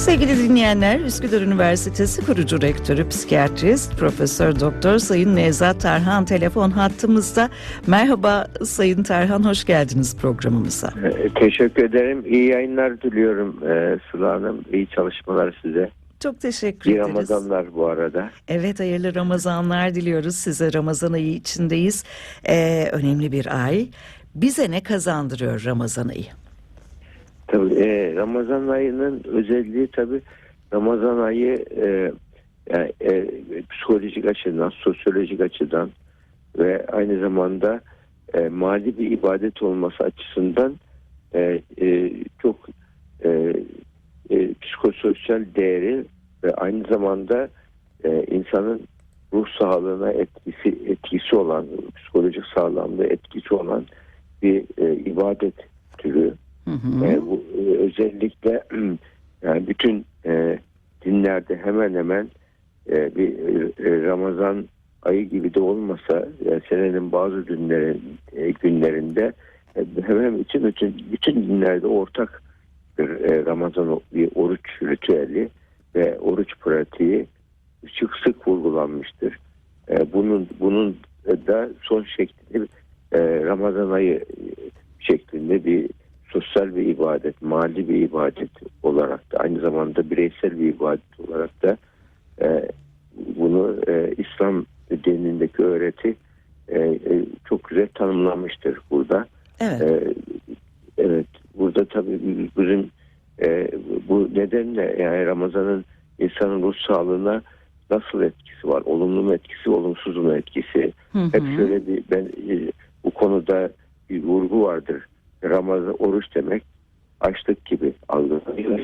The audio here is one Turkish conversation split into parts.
Sevgili dinleyenler, Üsküdar Üniversitesi kurucu rektörü, psikiyatrist, Profesör Doktor Sayın Nevzat Tarhan telefon hattımızda. Merhaba Sayın Tarhan, hoş geldiniz programımıza. Ee, teşekkür ederim. İyi yayınlar diliyorum ee, Sıla Hanım. İyi çalışmalar size. Çok teşekkür İyi ederiz. Ramazanlar bu arada. Evet hayırlı Ramazanlar diliyoruz size. Ramazan ayı içindeyiz. Ee, önemli bir ay. Bize ne kazandırıyor Ramazan ayı? Tabii e, Ramazan ayının özelliği tabii Ramazan ayı e, yani, e, psikolojik açıdan, sosyolojik açıdan ve aynı zamanda e, mali bir ibadet olması açısından e, e, çok e, e, psikososyal değeri ve aynı zamanda e, insanın ruh sağlığına etkisi etkisi olan, psikolojik sağlamlığı etkisi olan bir e, ibadet türü. Hı hı. E, bu e, özellikle yani bütün e, dinlerde hemen hemen e, bir e, Ramazan ayı gibi de olmasa e, senenin bazı günlerin e, günlerinde e, hemen bütün bütün bütün dinlerde ortak bir e, Ramazan bir oruç ritüeli ve oruç pratiği sık sık vurgulanmıştır. E, bunun bunun da son şekli e, Ramazan ayı şeklinde bir sosyal bir ibadet, mali bir ibadet olarak da aynı zamanda bireysel bir ibadet olarak da e, bunu e, İslam dinindeki öğreti e, e, çok güzel tanımlanmıştır burada. Evet. E, evet, burada tabii bizim e, bu nedenle yani Ramazan'ın insanın ruh sağlığına nasıl etkisi var? Olumlu mu etkisi, olumsuz mu etkisi? Hı hı. Hep şöyle bir ben e, bu konuda bir vurgu vardır. Ramazan oruç demek açlık gibi algılanıyor.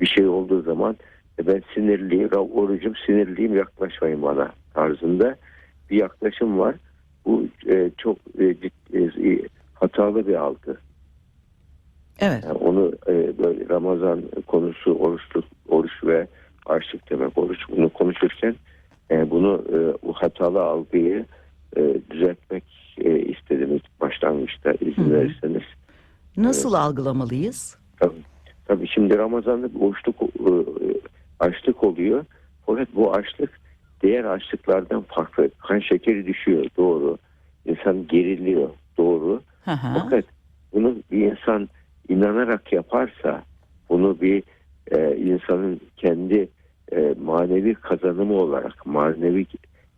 Bir şey olduğu zaman e, ben sinirliyim, orucum sinirliyim yaklaşmayın bana tarzında bir yaklaşım var. Bu e, çok e, ciddi, e, hatalı bir algı. Evet. Yani onu e, böyle Ramazan konusu oruçluk, oruç ve açlık demek. Oruç bunu konuşurken e, bunu e, bu hatalı algıyı e, düzeltmek e, istedim ilk başlangıçta izin verirseniz. Nasıl algılamalıyız? Tabii, tabii şimdi Ramazan'da bir boşluk e, açlık oluyor. Fakat bu açlık diğer açlıklardan farklı. Kan şekeri düşüyor doğru. İnsan geriliyor doğru. Hı hı. Fakat bunu bir insan inanarak yaparsa bunu bir e, insanın kendi e, manevi kazanımı olarak manevi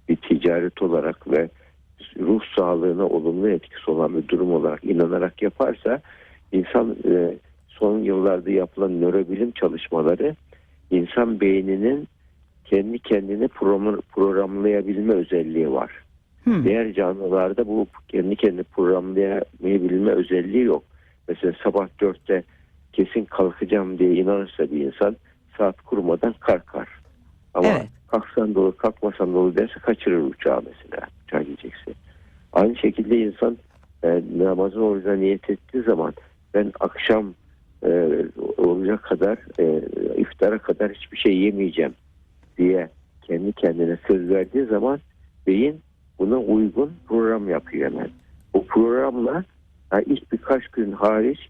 bir ticaret olarak ve ruh sağlığına olumlu etkisi olan bir durum olarak inanarak yaparsa insan e, son yıllarda yapılan nörobilim çalışmaları insan beyninin kendi kendini program, programlayabilme özelliği var. Hı. Diğer canlılarda bu kendi kendini programlayabilme özelliği yok. Mesela sabah dörtte kesin kalkacağım diye inanırsa bir insan saat kurmadan kalkar. Ama Evet. kalksan da olur kalkmasan da olur derse kaçırır uçağı mesela uçağa gidecekse. Aynı şekilde insan e, namazın orucuna niyet ettiği zaman ben akşam e, oruca kadar e, iftara kadar hiçbir şey yemeyeceğim diye kendi kendine söz verdiği zaman beyin buna uygun program yapıyor hemen. O programla ha, ilk birkaç gün hariç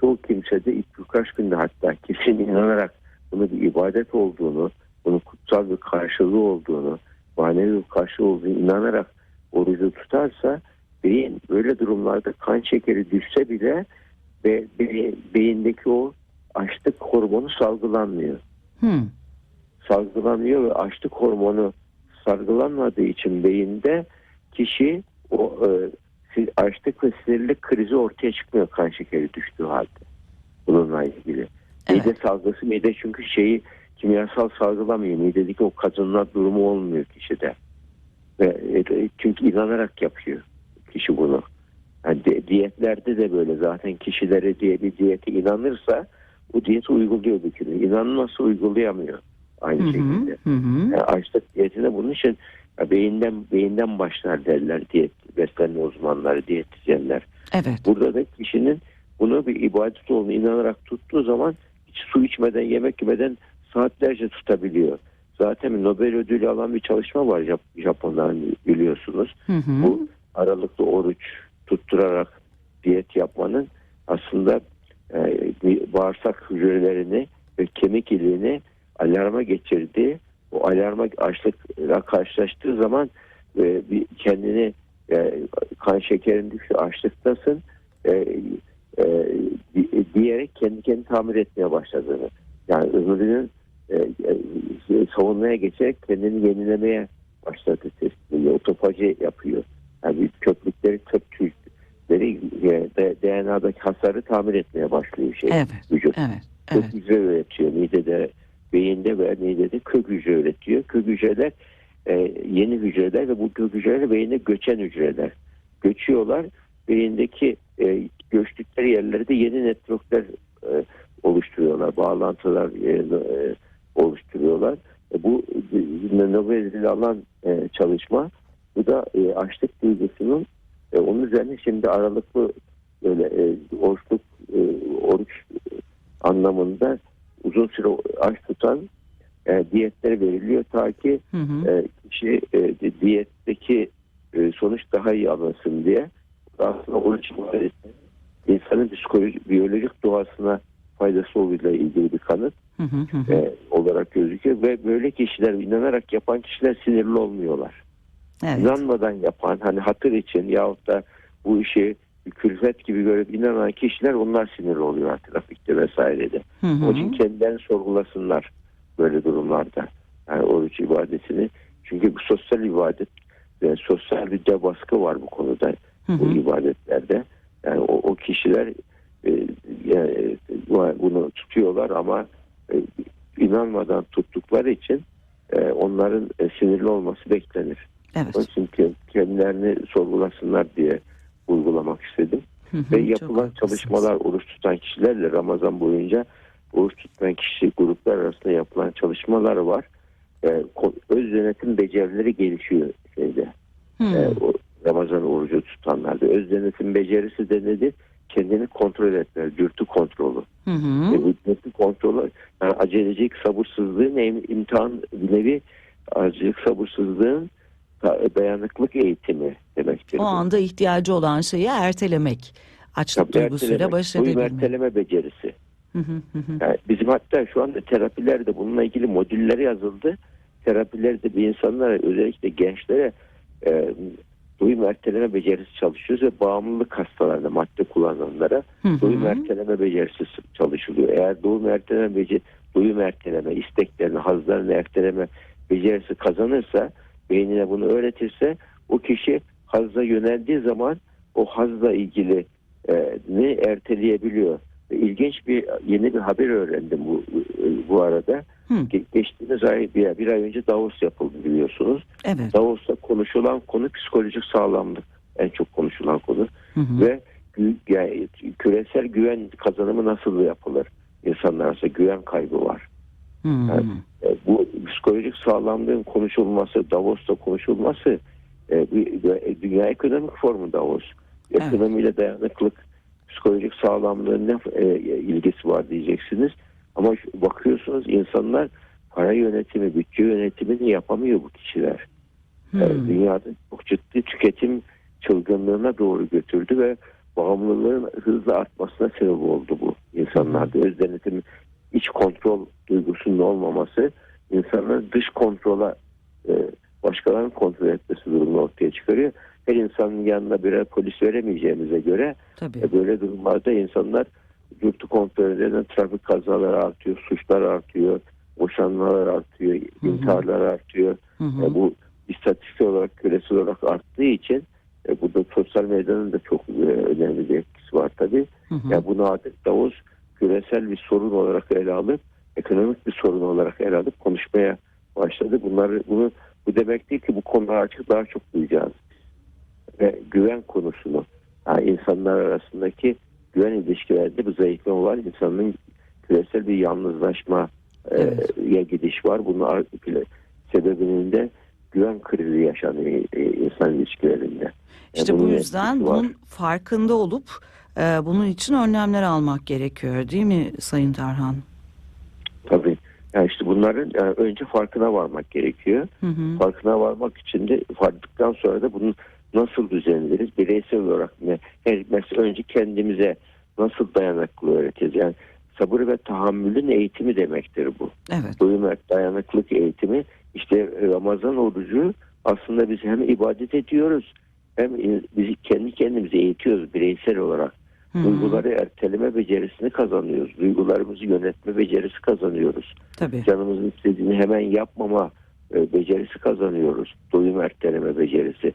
çoğu kimse de ilk birkaç günde hatta kesin inanarak bunu bir ibadet olduğunu, bunun kutsal bir karşılığı olduğunu, manevi bir karşılığı olduğunu inanarak orucu tutarsa beyin böyle durumlarda kan şekeri düşse bile ve be- beyindeki o açlık hormonu salgılanmıyor. Hı. Salgılanıyor ve açlık hormonu salgılanmadığı için beyinde kişi o e, açlık ve sinirlilik krizi ortaya çıkmıyor kan şekeri düştüğü halde. Bununla ilgili. Evet. Mide salgısı mide çünkü şeyi kimyasal salgılamıyor. Midedeki o kazınma durumu olmuyor kişide. Ve e, çünkü inanarak yapıyor kişi bunu. Yani di- diyetlerde de böyle zaten kişilere diye bir diyete inanırsa o diyeti uyguluyor bir kere. İnanmazsa uygulayamıyor aynı Hı hı. şekilde. Hı hı. Yani açlık diyetine bunun için ya beyinden beyinden başlar derler diyet beslenme uzmanları diyetisyenler. Evet. Burada da kişinin bunu bir ibadet olduğunu inanarak tuttuğu zaman hiç su içmeden yemek yemeden saatlerce tutabiliyor. Zaten Nobel ödülü alan bir çalışma var Jap- Japonların biliyorsunuz. Hı hı. Bu aralıklı oruç tutturarak diyet yapmanın aslında e, bağırsak hücrelerini ve kemik iliğini alarma geçirdi. O alarma açlıkla karşılaştığı zaman e, bir kendini e, kan şekerin düştü açlıktasın e, e, di- diyerek kendi kendini tamir etmeye başladığını yani ömrünün e, e, savunmaya geçerek kendini yenilemeye başladı tespit Otofaji yapıyor. Yani köklükleri, kök tüyleri e, DNA'daki hasarı tamir etmeye başlıyor şey Evet. vücut. Evet. Kök hücre üretiyor. Midede, beyinde ve midede kök hücre üretiyor. Kök hücreler e, yeni hücreler ve bu kök hücreler beyine göçen hücreler. Göçüyorlar. Beyindeki e, göçtükleri yerlerde yeni networkler e, oluşturuyorlar. Bağlantılar e, e, oluşturuyorlar. E, bu e, Nobel ödülü alan e, çalışma bu da e, açlık duygusunun e, onun üzerine şimdi aralıklı böyle e, oruçluk e, oruç anlamında uzun süre aç tutan e, diyetler veriliyor ta ki Hı hı. e, kişi e, diyetteki e, sonuç daha iyi alınsın diye aslında oruç insanın psikolojik, biyolojik doğasına faydası olduğuyla ilgili bir kanıt Hı hı e, olarak gözüküyor ve böyle kişiler inanarak yapan kişiler sinirli olmuyorlar. Evet. İnanmadan yapan hani hatır için yahut da bu işi bir külfet gibi görüp inanan kişiler onlar sinirli oluyor trafikte vesairede. Hı hı. Onun için kendilerini sorgulasınlar böyle durumlarda. Yani oruç ibadetini. Çünkü bu sosyal ibadet ve sosyal bir de baskı var bu konuda Hı bu hı. ibadetlerde. Yani o, o kişiler e, yani, bunu tutuyorlar ama e, inanmadan tuttukları için e, onların e, sinirli olması beklenir. Onun Evet. için ke- kendilerini sorgulasınlar diye vurgulamak istedim. Hı hı. Ve Çok yapılan haklısınız. çalışmalar oruç tutan kişilerle Ramazan boyunca oruç tutmayan kişi gruplar arasında yapılan çalışmalar var. Ee, öz yönetim becerileri gelişiyor şeyde. Hı. Ee, o Ramazan orucu tutanlarda. Öz yönetim becerisi de nedir? Kendini kontrol etme, dürtü kontrolü. Hı hı. Bu dürtü kontrolü acelecilik, sabırsızlığın im- imtihan nevi acelecilik, sabırsızlığın da- dayanıklık eğitimi demektir. O anda ihtiyacı olan şeyi ertelemek. Açlık Tabii duygusuyla baş edebilmek. erteleme becerisi. Hı hı hı hı. Yani bizim hatta şu anda terapilerde bununla ilgili modülleri yazıldı. Terapilerde bir insanlara özellikle gençlere e, duyum erteleme becerisi çalışıyoruz ve bağımlılık hastalarına madde kullananlara Hı hı. duyum erteleme becerisi çalışılıyor. Eğer duyum erteleme becer duyum erteleme, isteklerini, hazlarını erteleme becerisi kazanırsa, beynine bunu öğretirse o kişi hazza yöneldiği zaman o hazla ilgili e, ne erteleyebiliyor. İlginç bir yeni bir haber öğrendim bu bu arada. Hı. Ge- Geçtiğimiz ay bir, bir ay önce Davos yapıldı biliyorsunuz. Evet. Davos'ta konuşulan konu psikolojik sağlamlık en çok konuşulan konu Hı hı. ve yani küresel güven kazanımı nasıl yapılır? İnsanlar arasında güven kaybı var. Hı hı. E, bu psikolojik sağlamlığın konuşulması, Davos'ta konuşulması e, bir- Dünya Ekonomik Forumu Davos. Evet. Ekonomiyle dayanıklık, psikolojik sağlamlığın ne e, ilgisi var diyeceksiniz. Ama bakıyorsunuz insanlar para yönetimi, bütçe yönetimini yapamıyor bu kişiler. E, dünyada çok ciddi tüketim çılgınlığına doğru götürdü ve bağımlılığın hızla artmasına sebep oldu bu insanlarda. Öz denetim, iç kontrol duygusunun olmaması insanların dış kontrola e, başkalarının kontrol etmesi durumunu ortaya çıkarıyor. Her insanın yanına birer polis veremeyeceğimize göre Tabii. e, böyle durumlarda insanlar yurtu kontrol eden trafik kazaları artıyor, suçlar artıyor, boşanmalar artıyor, hı. intiharlar artıyor. Hı hı. E, bu istatistik olarak küresel olarak arttığı için e, burada sosyal medyanın da çok e, önemli bir etkisi var tabii. Hı hı. Yani bunu artık Davos küresel bir sorun olarak ele alıp ekonomik bir sorun olarak ele alıp konuşmaya başladı. Bunları bunu bu demek değil ki bu konuları artık daha çok duyacağız. Ve güven konusunu yani insanlar arasındaki güven ilişkilerinde bir zayıflama var. İnsanın küresel bir yalnızlaşma e, Evet. gidiş var. Bunun sebebinin de güven krizi yaşanıyor e, insan ilişkilerinde. İşte bunun bu yüzden var. bunun farkında olup e, bunun için önlemler almak gerekiyor değil mi Sayın Tarhan? Tabii. Yani işte bunların yani önce farkına varmak gerekiyor. Hı hı. Farkına varmak için de vardıktan sonra da bunu nasıl düzenleriz? Bireysel olarak ne? Her, mesela önce kendimize nasıl dayanıklı öğreteceğiz? Yani sabır ve tahammülün eğitimi demektir bu. Evet. Doyum dayanıklık eğitimi işte Ramazan orucu aslında biz hem ibadet ediyoruz hem bizi kendi kendimize eğitiyoruz bireysel olarak. Hı. Duyguları erteleme becerisini kazanıyoruz. Duygularımızı yönetme becerisi kazanıyoruz. Tabii. Canımızın istediğini hemen yapmama e, becerisi kazanıyoruz. Doyum erteleme becerisi.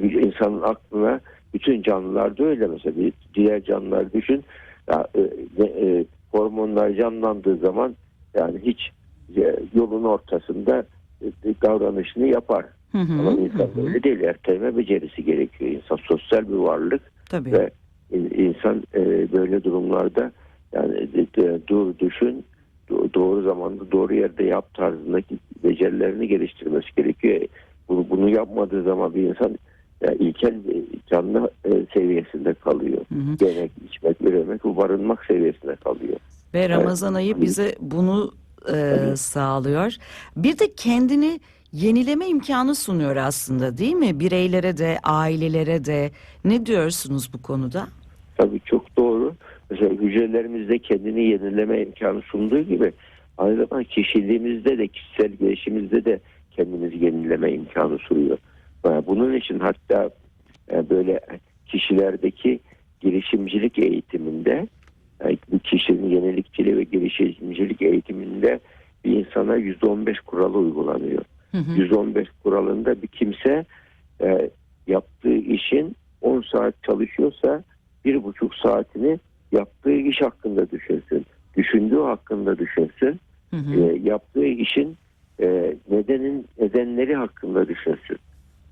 Çünkü insanın aklına bütün canlılarda öyle mesela bir diğer canlılar düşün ya, e, e, hormonlar canlandığı zaman yani hiç e, yolun ortasında e, davranışını yapar. Hı hı. Ama insan hı. öyle değil. Erteleme becerisi gerekiyor. İnsan sosyal bir varlık Tabii. ve in- insan e, böyle durumlarda yani de- de- dur düşün do- doğru zamanda doğru yerde yap tarzındaki becerilerini geliştirmesi gerekiyor. Bunu, bunu yapmadığı zaman bir insan yani ilkel bir canlı e, seviyesinde kalıyor. Hı hı. Yemek, içmek, üremek, barınmak seviyesinde kalıyor. Ve Ramazan ayı bize bunu e, sağlıyor. Bir de kendini yenileme imkanı sunuyor aslında değil mi? Bireylere de, ailelere de. Ne diyorsunuz bu konuda? Tabii çok doğru. Mesela hücrelerimizde kendini yenileme imkanı sunduğu gibi aynı zamanda kişiliğimizde de kişisel gelişimimizde de kendimizi yenileme imkanı sunuyor. Yani Bunun için hatta e, böyle kişilerdeki girişimcilik eğitiminde yani bu kişinin yenilikçiliği ve girişimcilik eğitiminde bir insana %15 kuralı uygulanıyor. Hı hı. 115 kuralında bir kimse e, yaptığı işin 10 saat çalışıyorsa bir buçuk saatini yaptığı iş hakkında düşünsün. Düşündüğü hakkında düşünsün. Hı hı. E, yaptığı işin e, nedenin nedenleri hakkında düşünsün.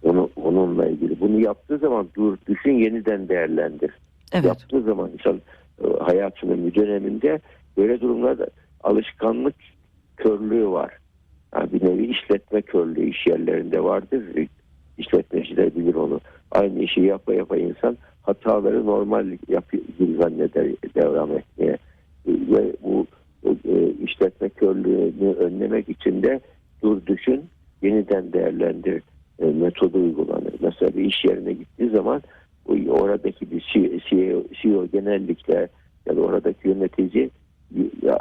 Onu, onunla ilgili. Bunu yaptığı zaman dur, düşün yeniden değerlendir. Evet. Yaptığı zaman insan e, hayatının bir döneminde böyle durumlarda alışkanlık körlüğü var. Yani bir nevi işletme körlüğü iş yerlerinde vardır. İşletmeciler bilir onu. Aynı işi yapa yapa insan hataları normal yapıyor zanneder devam etmeye. Ve bu e, işletme körlüğünü önlemek için de dur düşün yeniden değerlendir e, metodu uygulanır. Mesela bir iş yerine gittiği zaman oradaki bir CEO, CEO genellikle ya da oradaki yönetici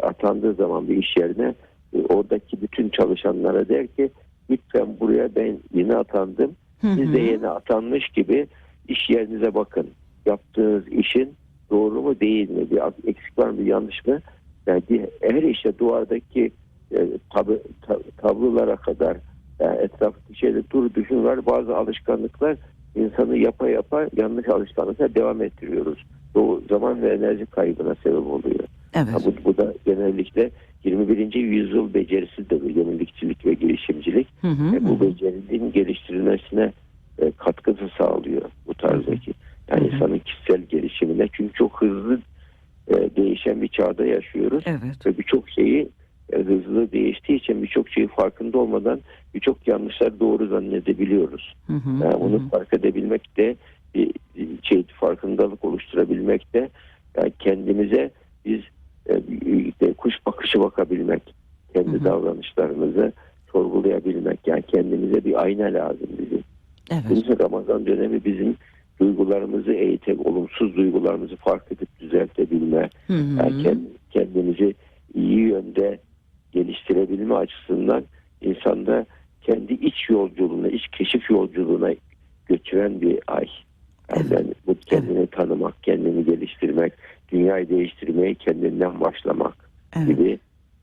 atandığı zaman bir iş yerine e, oradaki bütün çalışanlara der ki lütfen buraya ben yeni atandım. Siz de yeni atanmış gibi iş yerinize bakın. Yaptığınız işin doğru mu değil mi? Bir eksik var mı? Yanlış mı? Yani her işte duvardaki e, tab- ta- tablolara kadar yani etraftaki şeyde dur düşün var. Bazı alışkanlıklar insanı yapa yapa yanlış alışkanlıklar devam ettiriyoruz. Bu zaman ve enerji kaybına sebep oluyor. Ha, Evet. bu, bu da genellikle 21. yüzyıl becerisidir bu yenilikçilik ve girişimcilik. Hı hı. E, bu hı. becerinin geliştirilmesine e, katkısı sağlıyor bu tarzdaki. Yani Hı hı. insanın kişisel gelişimine çünkü çok hızlı e, değişen bir çağda yaşıyoruz Evet. ve birçok şeyi e, hızlı değiştiği için birçok şeyi farkında olmadan birçok yanlışlar doğru zannedebiliyoruz. Hı hı. Yani bunu hı. fark edebilmek de bir şey farkındalık oluşturabilmek de yani kendimize biz e, bir- kuş bakışı bakabilmek, kendi Hı hı. davranışlarımızı sorgulayabilmek yani kendimize bir ayna lazım bizim. Evet. İçin Ramazan dönemi bizim duygularımızı eğitip olumsuz duygularımızı fark edip düzeltebilme, Hı hı. yani kend- kendimizi iyi yönde geliştirebilme açısından insanda kendi iç yolculuğuna, iç keşif yolculuğuna götüren bir ay. Yani bu kendini tanımak, kendini geliştirmek, dünyayı değiştirmeye kendinden başlamak Evet. gibi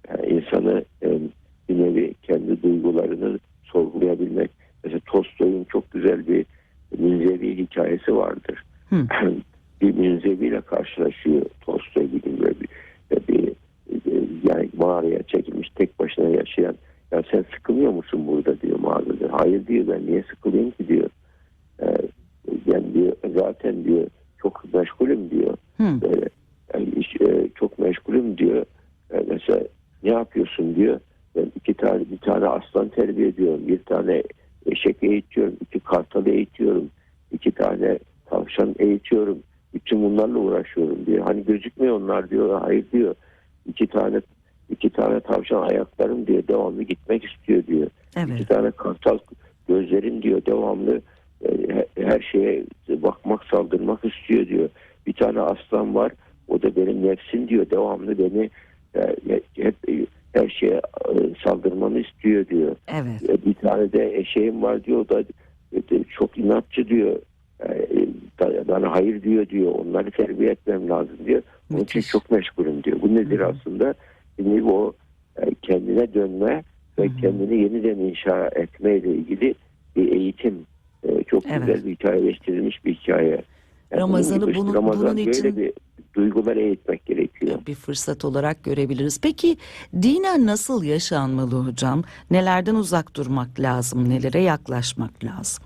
yani insanı e, bir nevi kendi duygularını sorgulayabilmek. Mesela Tolstoy'un çok güzel bir münzevi hikayesi vardır. Hı. bir münzeviyle karşılaşıyor Tolstoy bir gün bir, bir, bir- yani mağaraya çekilmiş tek başına yaşayan ya sen sıkılıyor musun burada diyor mağarada. Hayır diyor ben niye sıkılayım ki diyor. Ee, yani diyor zaten diyor çok meşgulüm diyor. Hı. Böyle, yani iş- e, çok meşgulüm diyor. E, mesela ne yapıyorsun diyor. Ben iki tane bir tane aslan terbiye ediyorum. Bir tane eşek eğitiyorum. iki kartal eğitiyorum. iki tane tavşan eğitiyorum. Bütün bunlarla uğraşıyorum diyor. Hani gözükmüyor onlar diyor. Hayır diyor. İki tane iki tane tavşan ayaklarım diyor. Devamlı gitmek istiyor diyor. Evet. İki tane kartal gözlerim diyor. Devamlı e, he- her şeye bakmak, saldırmak istiyor diyor. Bir tane aslan var. O da benim nefsim diyor. Devamlı beni e, hep e, her şeye e, saldırmamı istiyor diyor. Evet. E, Bir tane de eşeğim var diyor. O da e, çok inatçı diyor. E, Bana hayır diyor diyor. Onları terbiye etmem lazım diyor. Onun için çok meşgulüm diyor. Bu nedir Hı hı. aslında? Nevi o e, kendine dönme ve Hı hı. kendini yeniden inşa etme ile ilgili bir eğitim. E, Çok Evet. güzel bir hikayeleştirilmiş bir hikaye. Yani Ramazan'ı bunun bunun- Ramazan bunun böyle için- bir duyguları eğitmek gerekiyor. bir fırsat olarak görebiliriz. Peki dinen nasıl yaşanmalı hocam? Nelerden uzak durmak lazım? Nelere yaklaşmak lazım?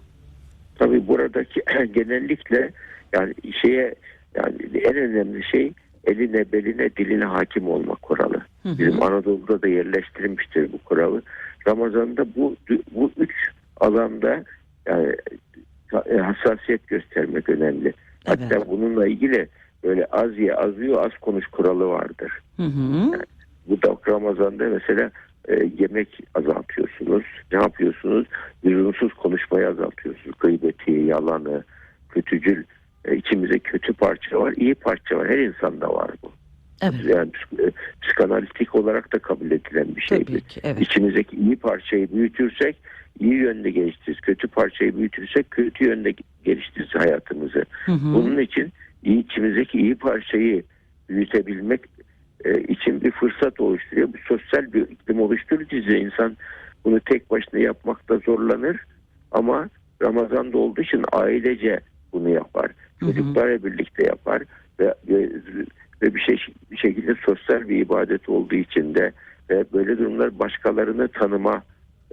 Tabii buradaki genellikle yani şeye yani en önemli şey eline beline diline hakim olma kuralı. Hı hı. Bizim Anadolu'da da yerleştirilmiştir bu kuralı. Ramazan'da bu bu üç alanda yani e, hassasiyet göstermek önemli. Hatta Evet. bununla ilgili böyle az ye az yiyor az konuş kuralı vardır. Hı hı. Bu da Ramazan'da mesela e, yemek azaltıyorsunuz. Ne yapıyorsunuz? Lüzumsuz konuşmayı azaltıyorsunuz. Gıybeti, yalanı, kötücül. E, içimizde kötü parça var, iyi parça var. Her insanda var bu. Evet. Yani e, psikanalitik olarak da kabul edilen bir şey. Tabii ki. Evet. İçimizdeki iyi parçayı büyütürsek iyi yönde geliştiririz. Kötü parçayı büyütürsek kötü yönde geliştiririz hayatımızı. Hı hı. Bunun için içimizdeki iyi parçayı büyütebilmek e, için bir fırsat oluşturuyor. Bir sosyal bir iklim oluşturucu insan bunu tek başına yapmakta zorlanır ama Ramazan'da olduğu için ailece bunu yapar. Çocuklarla birlikte yapar ve, ve, ve bir, şey, bir şekilde sosyal bir ibadet olduğu için de ve böyle durumlar başkalarını tanıma,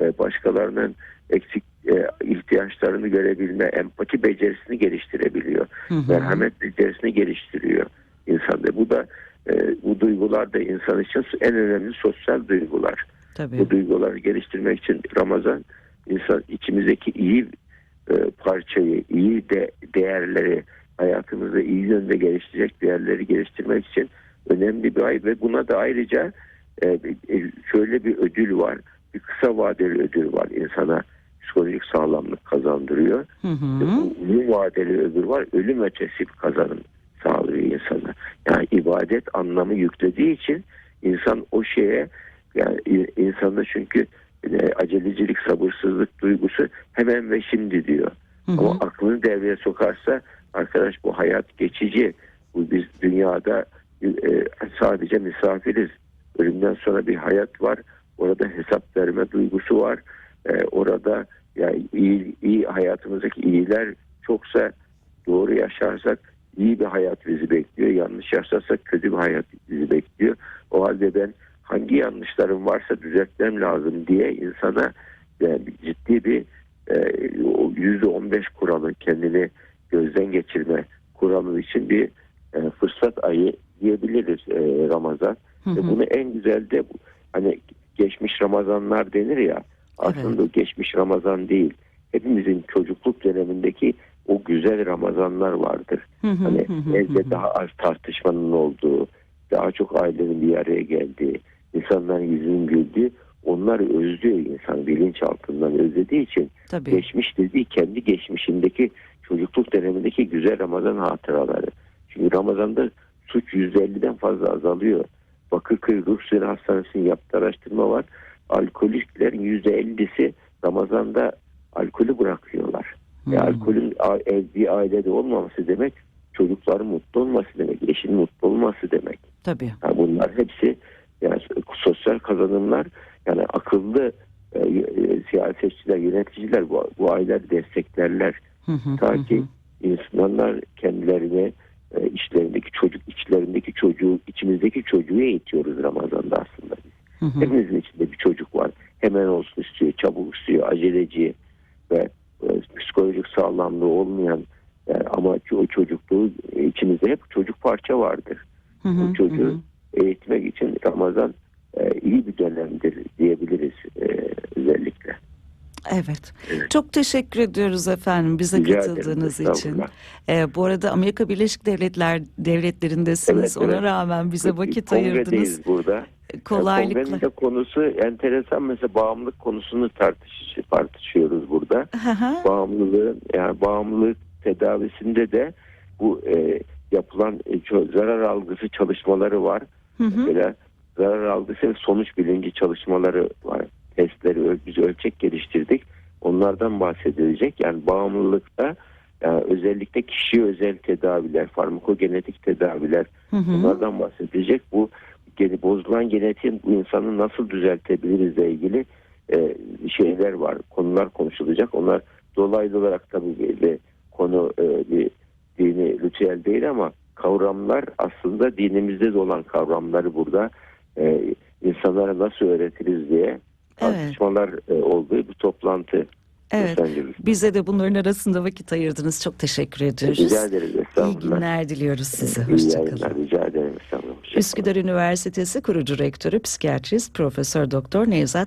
e, başkalarının eksik e, ihtiyaçlarını görebilme, empati becerisini geliştirebiliyor Hı hı. merhamet becerisini geliştiriyor insanda. Bu da e, bu duygular da insan için en önemli sosyal duygular. Tabii. Bu duyguları geliştirmek için Ramazan insan içimizdeki iyi e, parçayı, iyi de değerleri hayatımızda iyi yönde geliştirecek değerleri geliştirmek için önemli bir ay ve buna da ayrıca e, e, şöyle bir ödül var. Bir kısa vadeli ödül var insana psikolojik sağlamlık kazandırıyor. Hı hı. Bu uzun vadeli öbür var. Ölüm ötesi bir kazanım sağlıyor insana. Yani ibadet anlamı yüklediği için insan o şeye yani insanda çünkü e, acelecilik, sabırsızlık duygusu hemen ve şimdi diyor. Hı hı. Ama aklını devreye sokarsa arkadaş bu hayat geçici. Bu biz dünyada e, sadece misafiriz. Ölümden sonra bir hayat var. Orada hesap verme duygusu var. E, orada yani iyi, iyi hayatımızdaki iyiler çoksa doğru yaşarsak iyi bir hayat bizi bekliyor. Yanlış yaşarsak kötü bir hayat bizi bekliyor. O halde ben hangi yanlışlarım varsa düzeltmem lazım diye insana yani ciddi bir e, yüzde on beş kuralı kendini gözden geçirme kuralı için bir e, fırsat ayı diyebiliriz e, Ramazan. Hı hı. bunu en güzel de hani geçmiş Ramazanlar denir ya aslında o geçmiş Ramazan değil. Hepimizin çocukluk dönemindeki o güzel Ramazanlar vardır. Hı hı, Hani hı evde daha az tartışmanın olduğu, daha çok ailenin bir araya geldiği, insanların yüzünün güldüğü, onları özlüyor insan bilinçaltından özlediği için Tabii. geçmiş dediği kendi geçmişindeki çocukluk dönemindeki güzel Ramazan hatıraları. Çünkü Ramazan'da suç %50'den fazla azalıyor. Bakırköy Ruh Suyunu Hastanesi'nin yaptığı araştırma var. Alkoliklerin %50'si Ramazan'da alkolü bırakıyorlar. Ve Hı. alkolün a- ev- bir ailede olmaması demek çocukların mutlu olması demek, eşin mutlu olması demek. Tabii. Yani bunlar hepsi yani sosyal kazanımlar yani akıllı e, e, siyasetçiler, yöneticiler bu, bu aileleri desteklerler. Ta ki insanlar kendilerine e, içlerindeki çocuk, içlerindeki çocuğu, içimizdeki çocuğu eğitiyoruz Ramazan'da aslında. Hepimizin içinde bir çocuk var. Hemen olsun istiyor, çabuk istiyor, aceleci ve e, psikolojik sağlamlığı olmayan e, ama o çocukluğu e, içimizde hep çocuk parça vardır. Hı hı, Bu çocuğu hı. eğitmek için Ramazan e, iyi bir dönemdir diyebiliriz e, özellikle. Evet. Evet. Çok teşekkür ediyoruz efendim bize Rica ederim, katıldığınız için. estağfurullah. Ee, bu arada Amerika Birleşik Devletler devletlerindesiniz. Evet, Ona evet. rağmen bize vakit Kongredeyiz ayırdınız. burada. Kolaylıkla. Kongrenin de konusu enteresan mesela bağımlılık konusunu tartış, tartışıyoruz burada. Hı. Bağımlılığın yani bağımlılık tedavisinde de bu e, yapılan e, zarar algısı çalışmaları var. Hı hı. Mesela zarar algısı ve sonuç bilinci çalışmaları var. Testleri biz ölçek geliştirdik. Onlardan bahsedilecek. Yani bağımlılıkta yani özellikle kişiye özel tedaviler, farmakogenetik tedaviler Hı hı. bunlardan bahsedilecek. Bu gene- bozulan genetiğin bu insanı nasıl düzeltebilirizle ilgili e, şeyler var. Konular konuşulacak. Onlar dolaylı olarak tabii bir konu e, bir dini ritüel değil ama kavramlar aslında dinimizde de olan kavramları burada e, insanlara nasıl öğretiriz diye tartışmalar e, olduğu bir toplantı. Evet. Bize de bunların arasında vakit ayırdınız. Çok teşekkür ediyoruz. Rica ederiz. İyi günler diliyoruz size. İyi Hoşçakalın. Rica ederim. Estağfurullah. Hoşça kalın. Üsküdar Üniversitesi kurucu rektörü psikiyatrist Profesör Doktor Nevzat